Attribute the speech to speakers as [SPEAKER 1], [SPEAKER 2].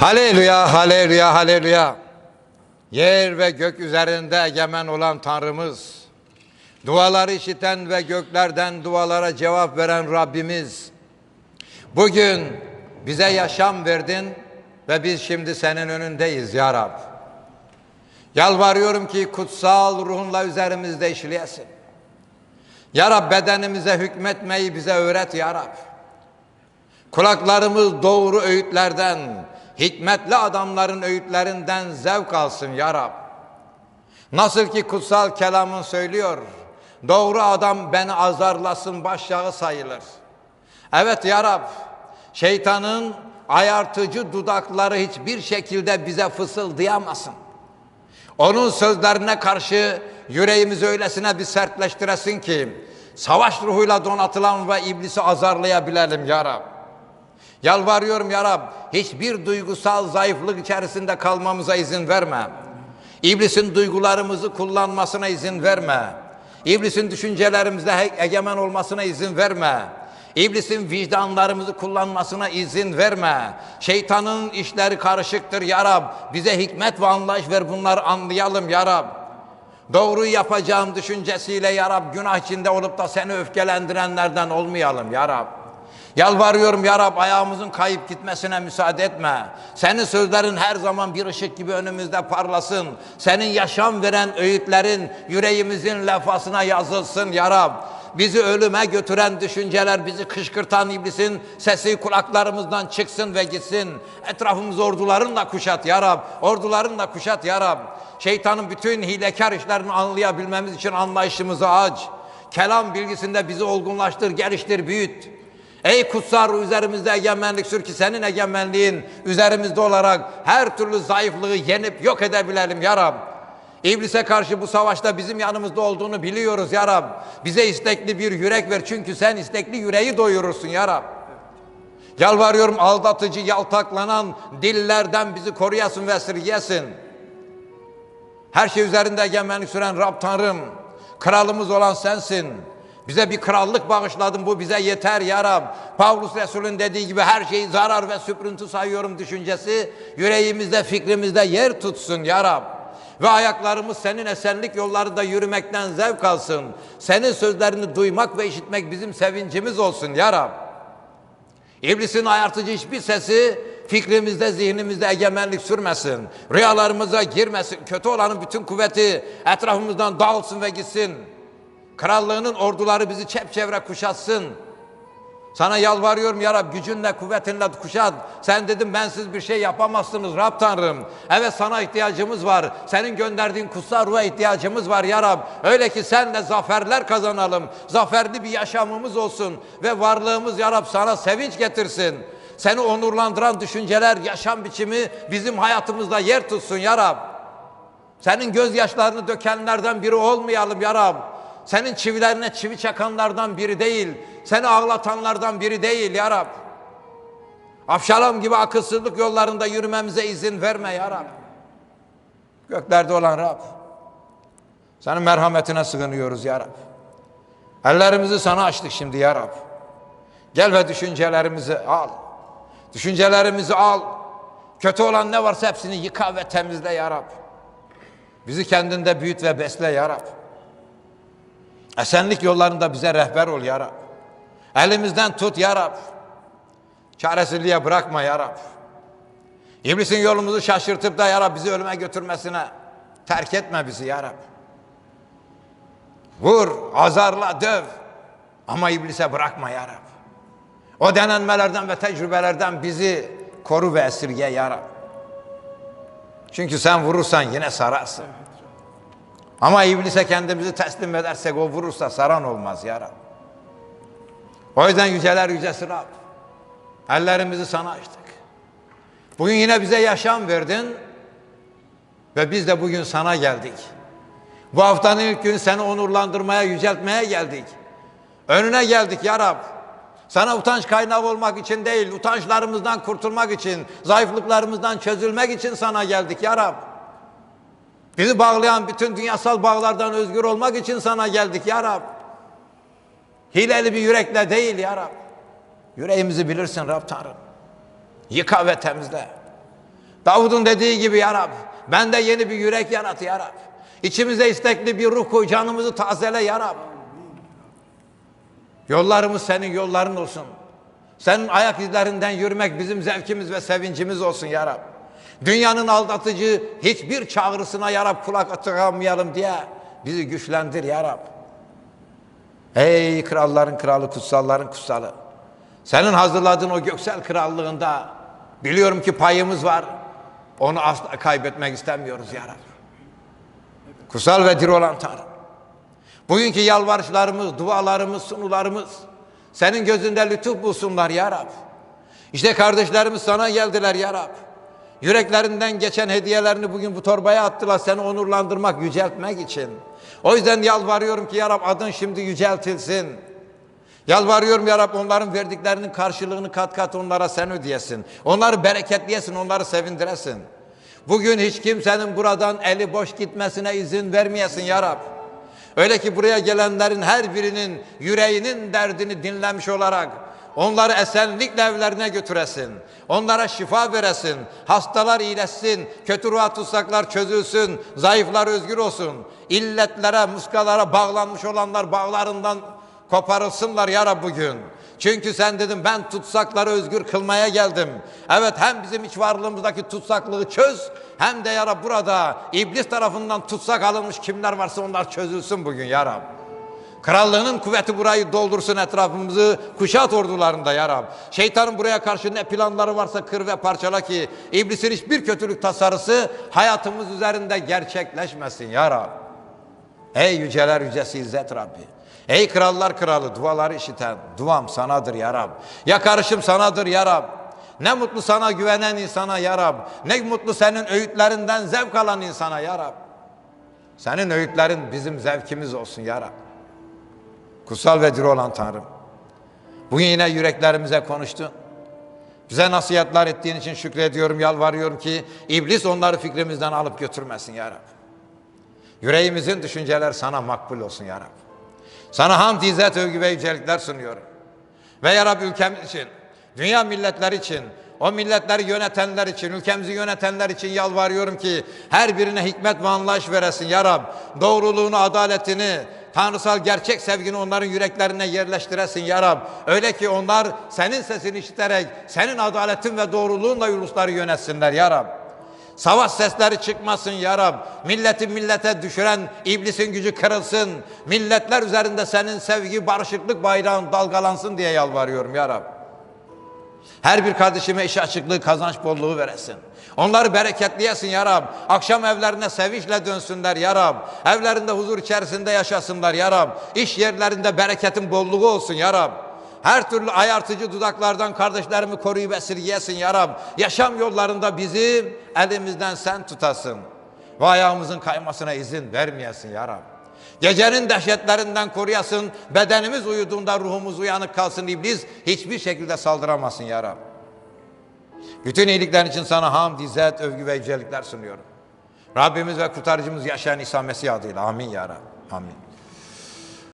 [SPEAKER 1] Haleluya, haleluya, haleluya. Yer ve gök üzerinde egemen olan Tanrımız, duaları işiten ve göklerden dualara cevap veren Rabbimiz, bugün bize yaşam verdin ve biz şimdi senin önündeyiz ya Rab. Yalvarıyorum ki kutsal ruhunla üzerimizde işleyesin. Ya Rab bedenimize hükmetmeyi bize öğret ya Rab. Kulaklarımız doğru öğütlerden, hikmetli adamların öğütlerinden zevk alsın ya Rab. Nasıl ki kutsal kelamın söylüyor, doğru adam beni azarlasın başyağı sayılır. Evet ya Rab, şeytanın ayartıcı dudakları hiçbir şekilde bize fısıldayamasın. Onun sözlerine karşı yüreğimizi öylesine bir sertleştiresin ki savaş ruhuyla donatılan ve iblisi azarlayabilelim ya Rab. Yalvarıyorum ya Rab hiçbir duygusal zayıflık içerisinde kalmamıza izin verme. İblisin duygularımızı kullanmasına izin verme. İblisin düşüncelerimizde egemen olmasına izin verme. İblisin vicdanlarımızı kullanmasına izin verme. Şeytanın işleri karışıktır ya Rab. Bize hikmet ve anlayış ver bunları anlayalım ya Rab. Doğruyu yapacağım düşüncesiyle ya Rab günah içinde olup da seni öfkelendirenlerden olmayalım ya Rab. Yalvarıyorum ya Rab ayağımızın kayıp gitmesine müsaade etme. Senin sözlerin her zaman bir ışık gibi önümüzde parlasın. Senin yaşam veren öğütlerin yüreğimizin lafasına yazılsın ya Rab. Bizi ölüme götüren düşünceler, bizi kışkırtan iblisin sesi kulaklarımızdan çıksın ve gitsin. Etrafımız ordularınla kuşat ya Rab. Ordularınla kuşat ya Rab. Şeytanın bütün hilekar işlerini anlayabilmemiz için anlayışımızı aç. Kelam bilgisinde bizi olgunlaştır, geliştir, büyüt. Ey kutsal ruh üzerimizde egemenlik sür ki senin egemenliğin üzerimizde olarak her türlü zayıflığı yenip yok edebilelim ya Rab. İblise karşı bu savaşta bizim yanımızda olduğunu biliyoruz ya Rab. Bize istekli bir yürek ver çünkü sen istekli yüreği doyurursun ya Rab. Yalvarıyorum aldatıcı, yaltaklanan dillerden bizi koruyasın ve esirgeyesin. Her şey üzerinde egemenlik süren Rab Tanrım, kralımız olan sensin. Bize bir krallık bağışladın bu bize yeter ya Rab. Pavlus Resul'ün dediği gibi her şeyi zarar ve süprüntü sayıyorum düşüncesi yüreğimizde fikrimizde yer tutsun ya Rab. Ve ayaklarımız senin esenlik yollarında yürümekten zevk alsın. Senin sözlerini duymak ve işitmek bizim sevincimiz olsun ya Rab. İblisin ayartıcı hiçbir sesi fikrimizde, zihnimizde egemenlik sürmesin. Rüyalarımıza girmesin. Kötü olanın bütün kuvveti etrafımızdan dağılsın ve gitsin. Krallığının orduları bizi çepçevre kuşatsın. Sana yalvarıyorum ya Rab gücünle kuvvetinle kuşat. Sen dedim bensiz bir şey yapamazsınız Rab Tanrım. Evet sana ihtiyacımız var. Senin gönderdiğin kutsal ruha ihtiyacımız var ya Rab. Öyle ki senle zaferler kazanalım. Zaferli bir yaşamımız olsun. Ve varlığımız ya Rab sana sevinç getirsin. Seni onurlandıran düşünceler, yaşam biçimi bizim hayatımızda yer tutsun ya Rab. Senin gözyaşlarını dökenlerden biri olmayalım ya Rab. Senin çivilerine çivi çakanlardan biri değil. Seni ağlatanlardan biri değil ya Rab. Afşalom gibi akılsızlık yollarında yürümemize izin verme ya Rab. Göklerde olan Rab. Senin merhametine sığınıyoruz ya Rab. Ellerimizi sana açtık şimdi ya Rab. Gel ve düşüncelerimizi al. Düşüncelerimizi al. Kötü olan ne varsa hepsini yıka ve temizle ya Rab. Bizi kendinde büyüt ve besle ya Rab. Esenlik yollarında bize rehber ol ya Rab. Elimizden tut ya Rab. Çaresizliğe bırakma ya Rab. İblisin yolumuzu şaşırtıp da ya Rab bizi ölüme götürmesine terk etme bizi ya Rab. Vur, azarla, döv. Ama iblise bırakma ya Rab. O denenmelerden ve tecrübelerden bizi koru ve esirge ya Rab. Çünkü sen vurursan yine sararsın. Ama iblise kendimizi teslim edersek o vurursa saran olmaz ya Rab. O yüzden yüceler yücesi Rab. Ellerimizi sana açtık. Bugün yine bize yaşam verdin ve biz de bugün sana geldik. Bu haftanın ilk günü seni onurlandırmaya, yüceltmeye geldik. Önüne geldik ya Rab. Sana utanç kaynağı olmak için değil, utançlarımızdan kurtulmak için, zayıflıklarımızdan çözülmek için sana geldik ya Rab. Bizi bağlayan bütün dünyasal bağlardan özgür olmak için sana geldik ya Rab. Hileli bir yürekle değil ya Rab. Yüreğimizi bilirsin Rab Tanrım. Yıka ve temizle. Davud'un dediği gibi ya Rab, bende yeni bir yürek yarat ya Rab. İçimize istekli bir ruh koy, canımızı tazele ya Rab. Yollarımız senin yolların olsun. Senin ayak izlerinden yürümek bizim zevkimiz ve sevincimiz olsun ya Rab. Dünyanın aldatıcı hiçbir çağrısına ya Rab kulak atamayalım diye bizi güçlendir ya Rab. Ey kralların kralı, kutsalların kutsalı. Senin hazırladığın o göksel krallığında biliyorum ki payımız var. Onu asla kaybetmek istemiyoruz ya Rab. Kutsal ve diri olan Tanrım. Bugünkü yalvarışlarımız, dualarımız, sunularımız senin gözünde lütuf bulsunlar ya. İşte kardeşlerimiz sana geldiler ya Rab. Yüreklerinden geçen hediyelerini bugün bu torbaya attılar seni onurlandırmak, yüceltmek için. O yüzden yalvarıyorum ki ya Rab adın şimdi yüceltilsin. Yalvarıyorum ya Rab onların verdiklerinin karşılığını kat kat onlara sen ödeyesin. Onları bereketleyesin, onları sevindiresin. Bugün hiç kimsenin buradan eli boş gitmesine izin vermeyesin ya Rab. Öyle ki buraya gelenlerin her birinin yüreğinin derdini dinlemiş olarak onları esenlikle evlerine götüresin. Onlara şifa veresin. Hastalar iyileşsin. Kötü ruha tutsaklar çözülsün. Zayıflar özgür olsun. İlletlere, muskalara bağlanmış olanlar bağlarından koparılsınlar ya Rab bugün. Çünkü sen dedim ben tutsakları özgür kılmaya geldim. Evet hem bizim iç varlığımızdaki tutsaklığı çöz hem de ya Rab burada iblis tarafından tutsak alınmış kimler varsa onlar çözülsün bugün ya Rab. Krallığının kuvveti burayı doldursun etrafımızı kuşat ordularında ya Rab. Şeytanın buraya karşı ne planları varsa kır ve parçala ki iblisin hiçbir kötülük tasarısı hayatımız üzerinde gerçekleşmesin ya Rab. Ey yüceler yücesi İzzet Rabbi. Ey krallar kralı duaları işiten duam sanadır ya Rab. Yakarışım sanadır ya Rab. Ne mutlu sana güvenen insana ya Rab. Ne mutlu senin öğütlerinden zevk alan insana ya Rab. Senin öğütlerin bizim zevkimiz olsun ya Rab. Kutsal ve diri olan Tanrım. Bugün yine yüreklerimize konuştun. Bize nasihatler ettiğin için şükrediyorum, yalvarıyorum ki iblis onları fikrimizden alıp götürmesin ya Rab. Yüreğimizin düşünceler sana makbul olsun ya Rab. Sana hamd, izzet, övgü ve yücelikler sunuyorum. Ve ya Rab ülkemiz için, dünya milletleri için, o milletleri yönetenler için, ülkemizi yönetenler için yalvarıyorum ki her birine hikmet ve anlayış veresin ya Rab. Doğruluğunu, adaletini, tanrısal gerçek sevgini onların yüreklerine yerleştiresin ya Rab. Öyle ki onlar senin sesini işiterek, senin adaletin ve doğruluğunla ulusları yönetsinler ya Rab. Savaş sesleri çıkmasın ya Rab. Milleti millete düşüren iblisin gücü kırılsın. Milletler üzerinde senin sevgi, barışıklık bayrağın dalgalansın diye yalvarıyorum ya Rab. Her bir kardeşime iş açıklığı, kazanç bolluğu veresin. Onları bereketleyesin ya Rab. Akşam evlerine sevinçle dönsünler ya Rab. Evlerinde huzur içerisinde yaşasınlar ya Rab. İş yerlerinde bereketin bolluğu olsun ya Rab. Her türlü ayartıcı dudaklardan kardeşlerimi koruyup esirgeyesin ya Rab. Yaşam yollarında bizim elimizden sen tutasın. Ve ayağımızın kaymasına izin vermeyesin ya Rab. Gecenin dehşetlerinden koruyasın. Bedenimiz uyuduğunda ruhumuz uyanık kalsın. İblis hiçbir şekilde saldıramasın ya Rab. Bütün iyiliklerin için sana hamd, izzet, övgü ve yücelikler sunuyorum. Rabbimiz ve kurtarıcımız yaşayan İsa Mesih adıyla. Amin ya Rab. Amin.